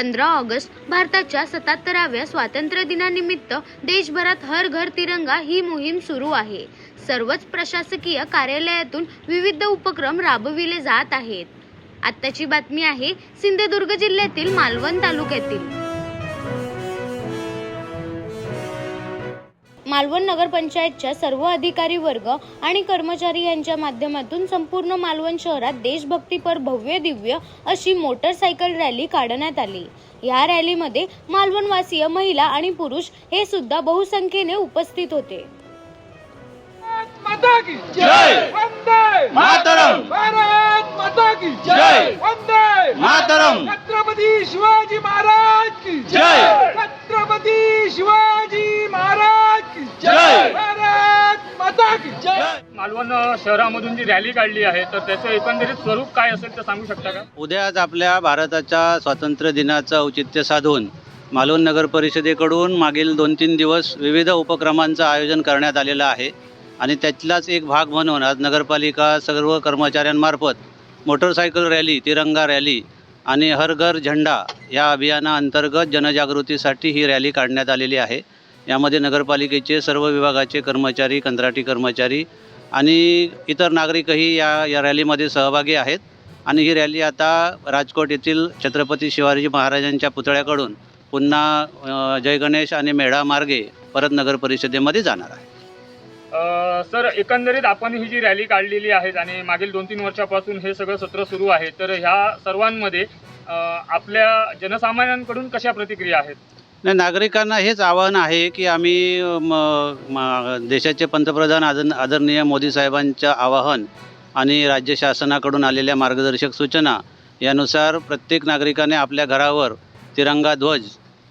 पंधरा ऑगस्ट भारताच्या सत्याहत्तराव्या स्वातंत्र्य दिनानिमित्त देशभरात हर घर तिरंगा ही मोहीम सुरू आहे. सर्वच प्रशासकीय कार्यालयातून विविध उपक्रम राबविले जात आहेत. आत्ताची बातमी आहे सिंधुदुर्ग जिल्ह्यातील मालवण तालुक्यातील. मालवण नगरपंचायतच्या सर्व अधिकारी वर्ग आणि कर्मचारी यांच्या माध्यमातून संपूर्ण मालवण शहरात देशभक्तीपर भव्य दिव्य अशी मोटरसायकल रॅली काढण्यात आली. या रॅलीमध्ये मालवणवासीय महिला आणि पुरुष हे सुद्धा बहुसंख्येने उपस्थित होते. भारत माता की जय! वंदे! मातरम! भारत माता की जय! वंदे! मातरम! छत्रपती शिवाजी महाराज! मालवण शहरामधून जी रॅली काढली आहे तर त्याचं एकंदरीत स्वरूप काय असेल ते सांगू शकता का? उद्याच आपल्या भारताच्या स्वातंत्र्य दिनाचं औचित्य साधून मालवण नगर परिषदेकडून मागील दोन तीन दिवस विविध उपक्रमांचं आयोजन करण्यात आलेलं आहे. आणि त्यातलाच एक भाग म्हणून आज नगरपालिका सर्व कर्मचाऱ्यांमार्फत मोटरसायकल रॅली तिरंगा रॅली आणि हर घर झेंडा या अभियानाअंतर्गत जनजागृतीसाठी ही रॅली काढण्यात आलेली आहे. यामध्ये नगरपालिकेचे सर्व विभागाचे कर्मचारी कंत्राटी कर्मचारी आणि इतर नागरिकही या या रॅलीमध्ये सहभागी आहेत. आणि ही रॅली आता राजकोट येथील छत्रपती शिवाजी महाराजांच्या पुतळ्याकडून पुन्हा जयगणेश जय गणेश आणि मेढा मार्गे परत नगर परिषदेमध्ये जाणार आहे. सर एकंदरीत आपण ही जी रॅली काढलेली आहे आणि मागील दोन तीन वर्षापासून हे सगळं सत्र सुरू आहे तर ह्या सर्वांमध्ये आपल्या जनसामान्यांकडून कशा प्रतिक्रिया आहेत? नाही नागरिकांना हेच आवाहन आहे की आम्ही म, म, देशाचे पंतप्रधान आदर आदरणीय मोदी साहेबांच्या आवाहन आणि राज्य शासनाकडून आलेल्या मार्गदर्शक सूचना यानुसार प्रत्येक नागरिकाने आपल्या घरावर तिरंगा ध्वज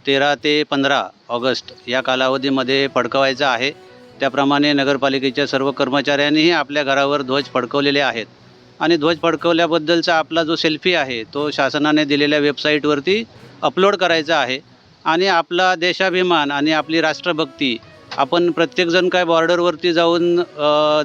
तेरा ते पंधरा ऑगस्ट या कालावधीमध्ये फडकवायचा आहे. त्याप्रमाणे नगरपालिकेच्या सर्व कर्मचाऱ्यांनीही आपल्या घरावर ध्वज फडकवलेले आहेत. आणि ध्वज फडकवल्याबद्दलचा आपला जो सेल्फी आहे तो शासनाने दिलेल्या वेबसाईटवरती अपलोड करायचा आहे. आणि आपला देशाभिमान आणि आपली राष्ट्रभक्ती आपण प्रत्येकजण काय बॉर्डरवरती जाऊन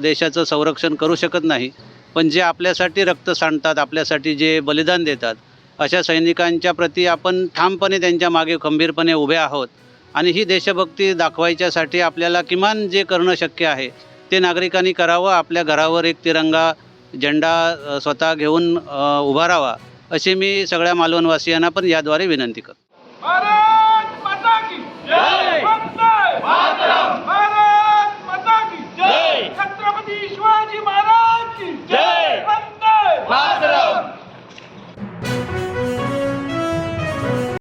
देशाचं संरक्षण करू शकत नाही. पण जे आपल्यासाठी रक्त सांडतात आपल्यासाठी जे बलिदान देतात अशा सैनिकांच्या प्रती आपण ठामपणे त्यांच्या मागे खंबीरपणे उभे आहोत. आणि ही देशभक्ती दाखवायच्यासाठी आपल्याला किमान जे करणं शक्य आहे ते नागरिकांनी करावं आपल्या घरावर एक तिरंगा झेंडा स्वतः घेऊन उभारावा असे अशी मी सगळ्या मालवणवासियांना पण याद्वारे विनंती करतो. भारत माता की